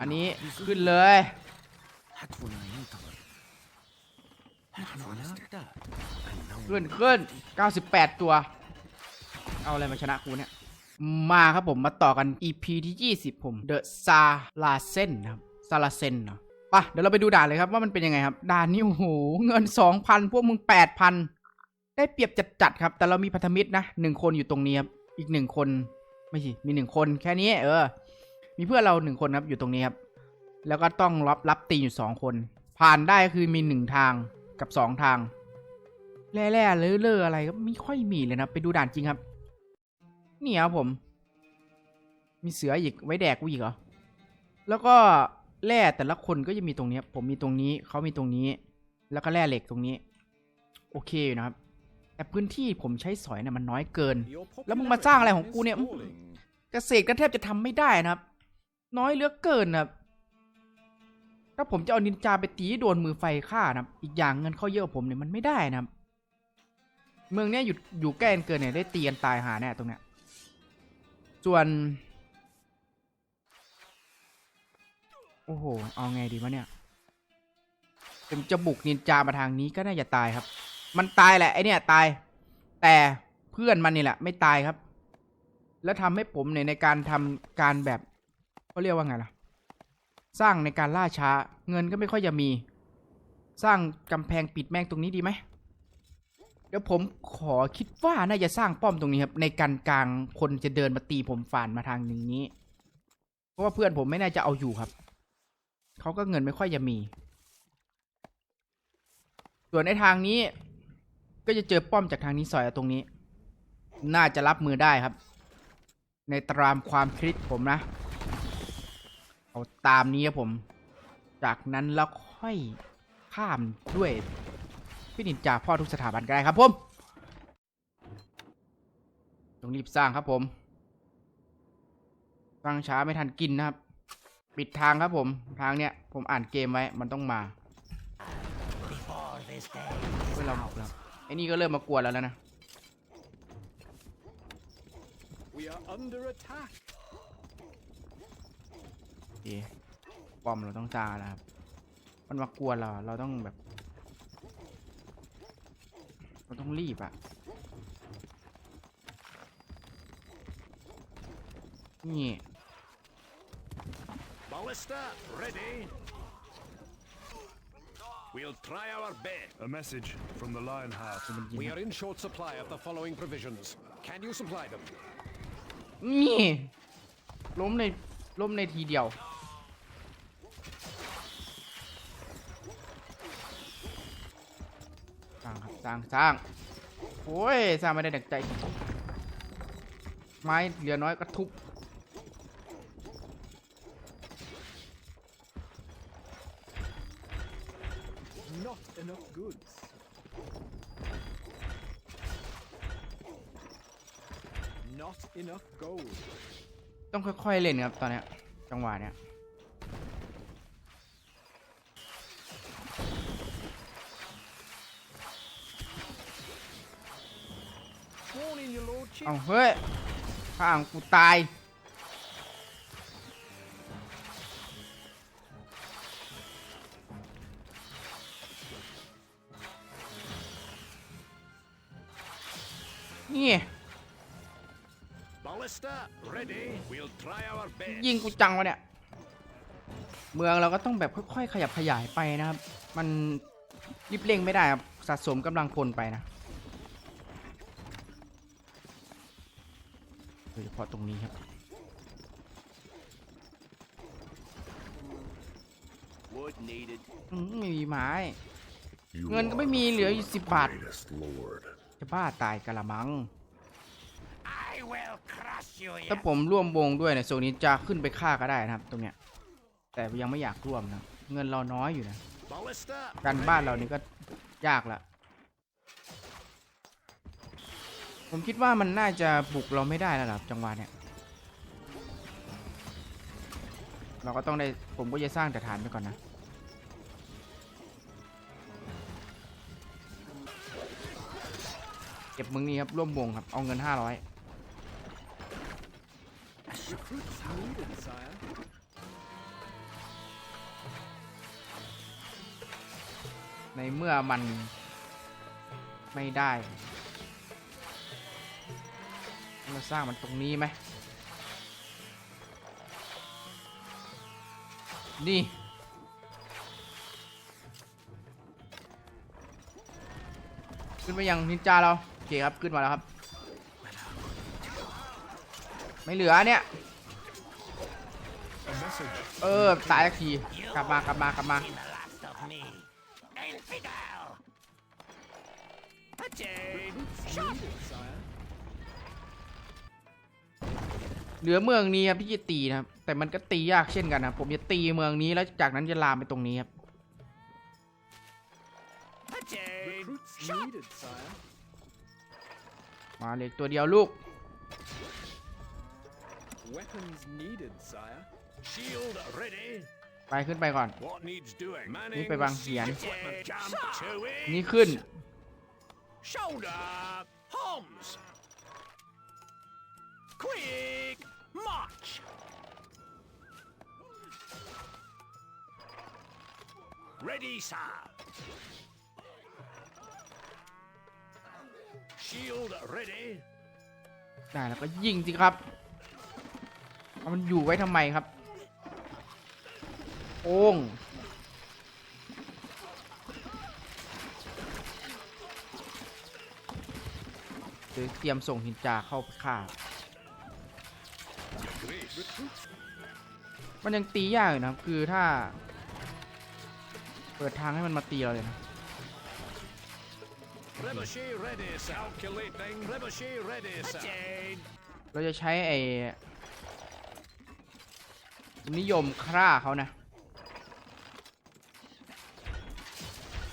อันนี้ขึ้นเลยขึ้นขึ้น 98 ตัว เอาอะไรมาชนะกูเนี่ย มาครับผมมาต่อกัน EP ที่ 20 ผม The s a l a s e n นะครับ s a l a s e n เนาะไปะเดี๋ยวเราไปดูด่านเลยครับว่ามันเป็นยังไงครับ ด่านนี้โอ้โห เงิน 2,000 พวกมึง 8,000 ได้เปรียบจัดๆครับ แต่เรามีพันธมิตรนะหนึ่งคนอยู่ตรงนี้ครับ อีกหนึ่งคน ไม่ใช่มีหนึ่งคนแค่นี้เออ มีเพื่อนเราหนึ่งคนครับอยู่ตรงนี้ครับ แล้วก็ต้องรับรับตีอยู่สองคน ผ่านได้คือมีหนึ่งทางกับสองทางแร่แร่เลอะเลออะไรก็ไม่ค่อยมีเลยนะไปดูด่านจริงครับ นี่ครับผม มีเสืออีกไว้แดกกูอีกเหรอ แล้วก็แร่แต่ละคนก็จะมีตรงนี้ผมมีตรงนี้เขามีตรงนี้ แล้วก็แร่เหล็กตรงนี้ โอเคอยู่นะครับ แต่พื้นที่ผมใช้สอยเนี่ยมันน้อยเกิน แล้วมึงมาสร้างอะไรของกูเนี่ยเกษตรก็แทบจะทำไม่ได้นะครับ น้อยเหลือเกินนะถ้าผมจะเอานินจาไปตีโดนมือไฟฆ่านะอีกอย่างเงินเข้าเยอะผมเนี่ยมันไม่ได้นะเมืองเนี้ยอยู่อยู่ใกล้นเกินเนี่ยได้ตีกันตายหาแน่ตรงเนี้ย ส่วน โอ้โห เอาไงดีวะเนี่ยผมจะบุกนินจามาทางนี้ก็น่าจะตายครับ มันตายแหละไอเนี่ยตาย แต่เพื่อนมันนี่แหละ ไม่ตายครับ แล้วทำให้ผมเนี่ยในการทำการแบบ เขาเรียกว่าไงล่ะ สร้างในการล่าช้า เงินก็ไม่ค่อยจะมี สร้างกำแพงปิดแม่งตรงนี้ดีไหมเดี๋ยวผมขอคิดว่าน่าจะสร้างป้อมตรงนี้ครับ ในการกลางคนจะเดินมาตีผมฝ่านมาทางนี้ เพราะว่าเพื่อนผมไม่น่าจะเอาอยู่ครับเขาก็เงินไม่ค่อยจะมี ส่วนในทางนี้ ก็จะเจอป้อมจากทางนี้ซอยตรงนี้ น่าจะรับมือได้ครับ ในตรามความคิดผมนะ เอาตามนี้ครับผม จากนั้นแล้วค่อยข้ามด้วยพี่นินจาพ่อทุกสถาบันก็ได้ครับผมต้องรีบสร้างครับผมสร้างช้าไม่ทันกินนะครับ ปิดทางครับผม ทางเนี้ยผมอ่านเกมไว้ มันต้องมาเพื่อเราบุกแล้วไอ้นี่ก็เริ่มมากวนแล้วแล้วนะ We are under attack. โอ เคป้อมเราต้องสร้างแล้วครับ มันมากวนเรา เราต้องแบบ เราต้องรีบอะนี่ Ballista, ready. We'll try our best. A message from the Lionheart. มันยิง We are in short supply of the following provisions. Can you supply them? นี่ล้มในล้มในทีเดียว สร้างครับสร้างสร้างโอ้ยสร้างไม่ได้ดักใจ ไม้เหลือน้อยก็ทุบ Not enough goods. Not enough gold. ต้องค่อยๆเล่นครับตอนเนี้ยจังหวะเนี้ย เอาเฮ้ยข้างกูตาย นี่ Ballista, ready. We'll try our best. ยิงกูจังวะเนี่ย เมืองเราก็ต้องแบบค่อยๆ ขยับขยายไปนะครับ มันรีบเร่งไม่ได้ครับสะสมกำลังพลไปนะ พาะตรงนี้ครับ Wood needed. อืมไม่มีไม้ You เงินก็ไม่มี are เหลืออยู่สิบบาท greatest lord. จะบ้าตายกะละมัง I will crush you, ถ้าผมร่วมวงด้วยเนี่ยโซนี้จะขึ้นไปฆ่าก็ได้นะครับ ตรงเนี้ย แต่ยังไม่อยากร่วมนะ เงินเราน้อยอยู่นะ Ballista. การบ้านเรานี่ก็ยากละ ผมคิดว่ามันน่าจะบุกเราไม่ได้แล้วครัจังหวะเนี่ยเราก็ต้องได้ผมก็จะสร้างแต่ฐานไปก่อนนะเก็บมึงนี่ครับร่วมวงครับเอาเงิน 500ในเมื่อมันไม่ได้ เราสร้างมันตรงนี้ไหมนี่ ขึ้นไปยังนินจาเราโอเคครับขึ้นมาแล้วครับ ไม่เหลือเนี่ย เออ ตายสักที กลับมากลับมากลับมา เหลือเมืองนี้ครับที่จะตีนะครับ แต่มันก็ตียากเช่นกันนะผมจะตีเมืองนี้แล้วจากนั้นจะลามไปตรงนี้ครับมาเล็กตัวเดียวลูก ไปขึ้นไปก่อน นี่ไปวางเขียน นี่ขึ้น Ready, sir. Shield ready. ได้แล้วก็ยิงสิครับเอามันอยู่ไว้ทำไมครับ โอ่งเดี๋ยวเตรียมส่งหินจาเข้าไปฆ่า มันยังตียากอยู่นะครับ คือถ้า เปิดทางให้มันมาตีเราเลยนะ Trebuchet ready, sir. Calculating. Trebuchet ready, sir. Attain. เราจะใช้ไอ้นิยมฆ่าเขานะ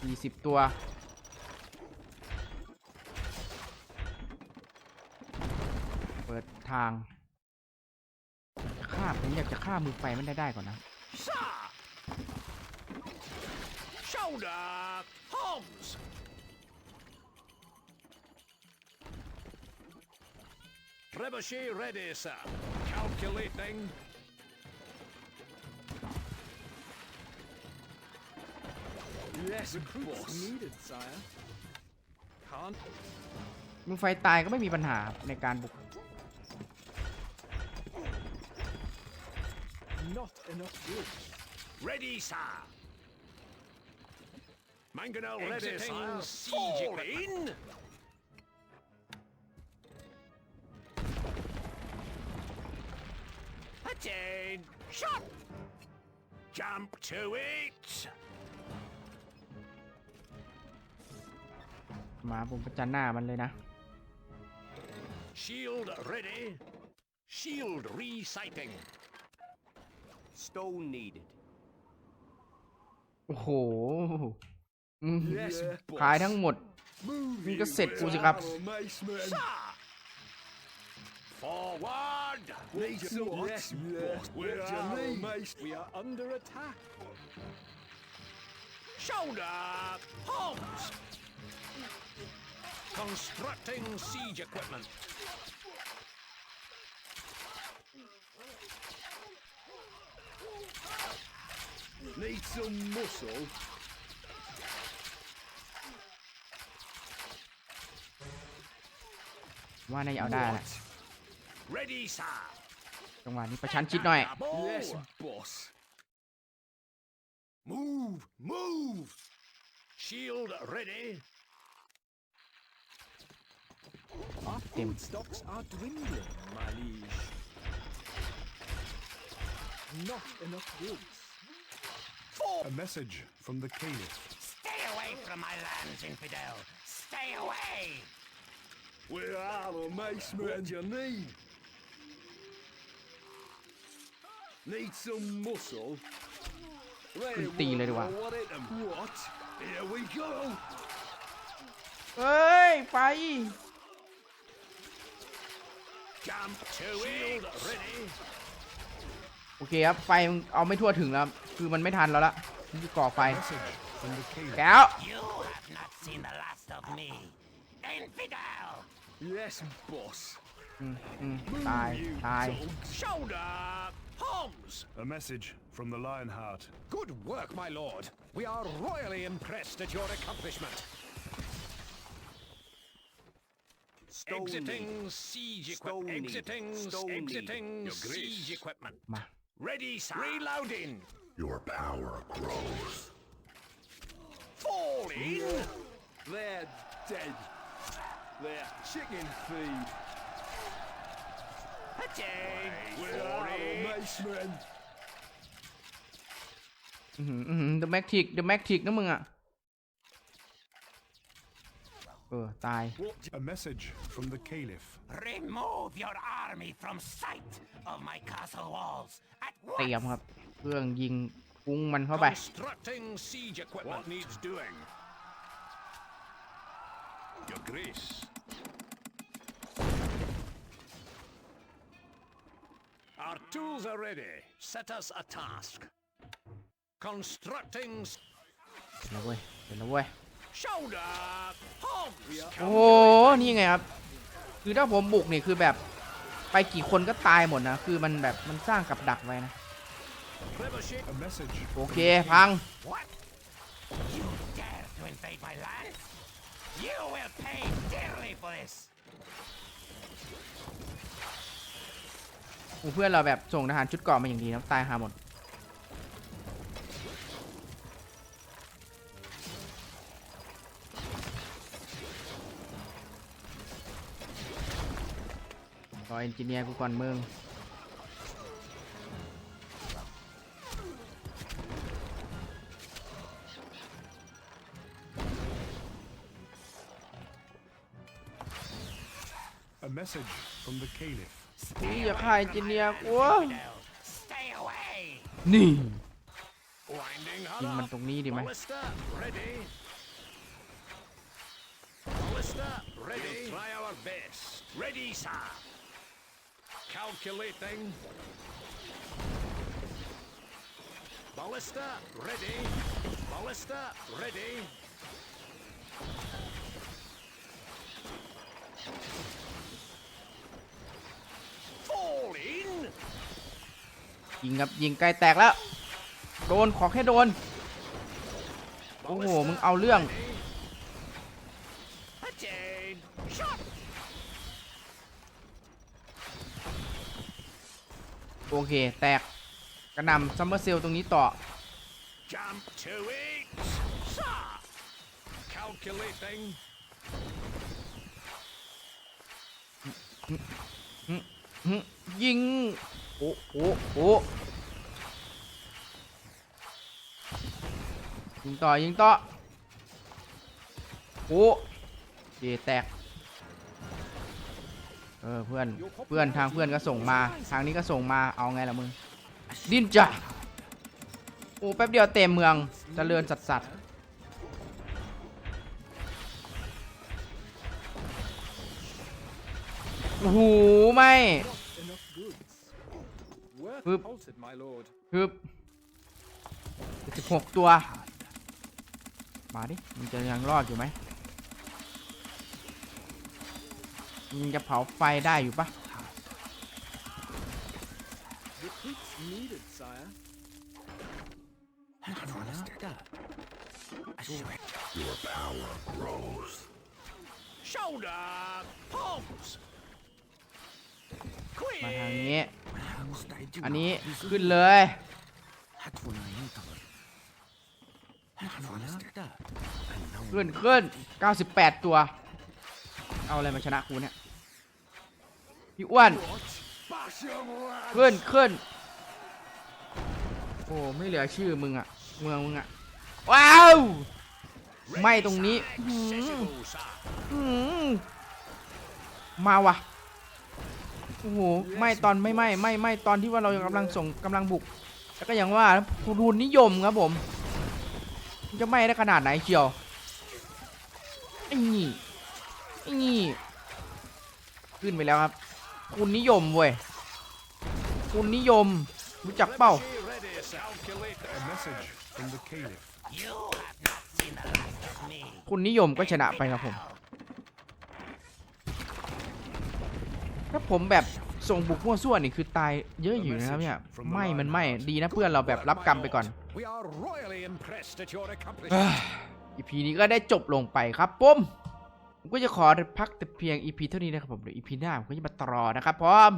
40ตัว เปิดทางจะฆ่าผมอยากจะฆ่ามือไฟมันได้ได้ก่อนนะ Sir. Shoulder. Homs. Trebuchet ready, sir. Calculating. Yes, boss. needed, sire. Can't. มือไฟตายก็ไม่มีปัญหาในการบุก Not enough wood. Ready, sir. Mangonel ready, Exiting sir. siege Fall in. Attain. Shot. Jump to it. มาผมประจันหน้ามันเลยนะ Shield ready. Shield resighting. Stone needed. โอ้โห อืม Yes, boss. ขายทั้งหมดมึงก็เสร็จกูสิครับ Sir. Forward. Need some yes, boss. Where What do you are need? we? We are under attack. Shoulder. Homs. Constructing siege equipment. Need some muscle. ว่าน่าจะเอาได้แหละ Ready, sir. จังหวะนี้ประชันชิดหน่อย Yes, boss. Move. Move. Shield ready. Our Dim. food stocks are dwindling, my liege. Not enough goods. A message from the Caliph. Stay away from my lands, infidel. Stay away. Where are the mace What do you need? Need some muscle? ขึ้นตีเลยดีกว่า What it and what? Here we go. เฮ้ยไฟ Jump to Shield ready. โอเคครับ ไฟมันเอาไม่ทั่วถึงแล้ว คือมันไม่ทันแล้วละนี่คือก่อไฟ Message from the Caliph. แก้ว You have not seen the last of me. Infidel. Yes, boss. Mm, mm. Aye, aye. Shoulder! Holmes! A message from the Lionheart. Good work, my lord. We are royally impressed at your accomplishment. Stony. Exiting siege equipment. Exiting, Stony. exiting siege equipment. Ma. Ready, sir. Reloading. Your power grows. Fall in. They're dead. They're chicken feed. Attain. We Fall are in. macemen. อือหืออือหือ The Matic The Matic นะมึงอะ เออ ตาย A message from the Caliph. Remove your army from sight of my castle walls at เตรียม once. ครับ เครื่องยิงปุ้งมันเข้าไป Constructing siege equipment. What needs doing? Your Grace. Our tools are ready. Set us a task. Constructing. s- เสร็จแล้วเว้ยเสร็จแล้วเว้ย Shoulder. Holmes. โอ้โห นี่ไงครับ คือถ้าผมบุกนี่คือแบบไปกี่คนก็ตายหมดนะ คือมันแบบมันสร้างกับดักไว้นะ Trebuchet. A message. โอเค พัง What? You dare to invade my land? You will pay dearly for this. เพื่อนเราแบบส่งทหารชุดเกราะมาอย่างดีนะตายหาหมด รอเอนจิเนียร์กูก่อนมึง A message from the Caliph. นี่อย่าฆ่าเอนจิเนียร์กู Stay away. นี่ Winding ยิง her มัน up. ตรงนี้ดีไหม Ballista ready. Ballista ready. We'll try our best. Ready, sir. Calculating. Ballista ready. Ballista ready. ยิงครับยิงไกลแตกแล้ว โดนขอแค่โดน โอ้โห มึงเอาเรื่อง โอเค แตกกระนำซัมเมอร์เซลตรงนี้ต่อ Calculating. ยิง โอ้โอ้โอ้ยิงต่อยิงต่อโอ้เจแตก เออเพื่อนเพื่อนทางเพื่อนก็ส่งมา ทางนี้ก็ส่งมาเอาไงล่ะมึง ดิ้นจ้ะโอ้แป๊บเดียวเต็มเมืองเจริญสัสสัสโอ้โหไม่ Worth Oop. halted, my lord. ฮึบสิบหกตัว มาดิ มันจะยังรอดอยู่ไหมมันจะเผาไฟได้อยู่ปะ Recruits needed, sire. Your power grows. Shoulder. Holmes. มาทาง Quick. นี้ อันนี้ขึ้นเลยขึ้นขึ้น98 ตัว เอาอะไรมาชนะกูเนี่ย พี่อ้วน ขึ้นขึ้น โอ้ ไม่เหลือชื่อมึงอะเมืองมึงอะว้าว ไม่ตรงนี้มมาวะ โอ้โหไม่ตอนไม่ไม่ไม่ไม่ตอนที่ว่าเรากำลังส่งกำลังบุก แล้วก็อย่างว่าทุนนิยมครับผม จะไม่ได้ขนาดไหนเชียวไอ้นี่ไอ้นี่ขึ้นไปแล้วครับ คุณนิยมเว้ยคุณนิยมรู้จักเป้าคุณนิยมก็ชนะไปครับผม ถ้าผมแบบส่งบุกมั่วส่วนนี่คือตายเยอะอยู่นะครับเนี่ยไม่มันไม่ดีนะเพื่อนเราแบบรับกรรมไปก่อน We are royally impressed at your accomplishment. อีพีนี้ก็ได้จบลงไปครับผมผมก็จะขอพักแต่เพียงอีพีเท่านี้นะครับผมเดี๋ยวอีพีหน้าผมก็จะมาต่อนะครับพร้อม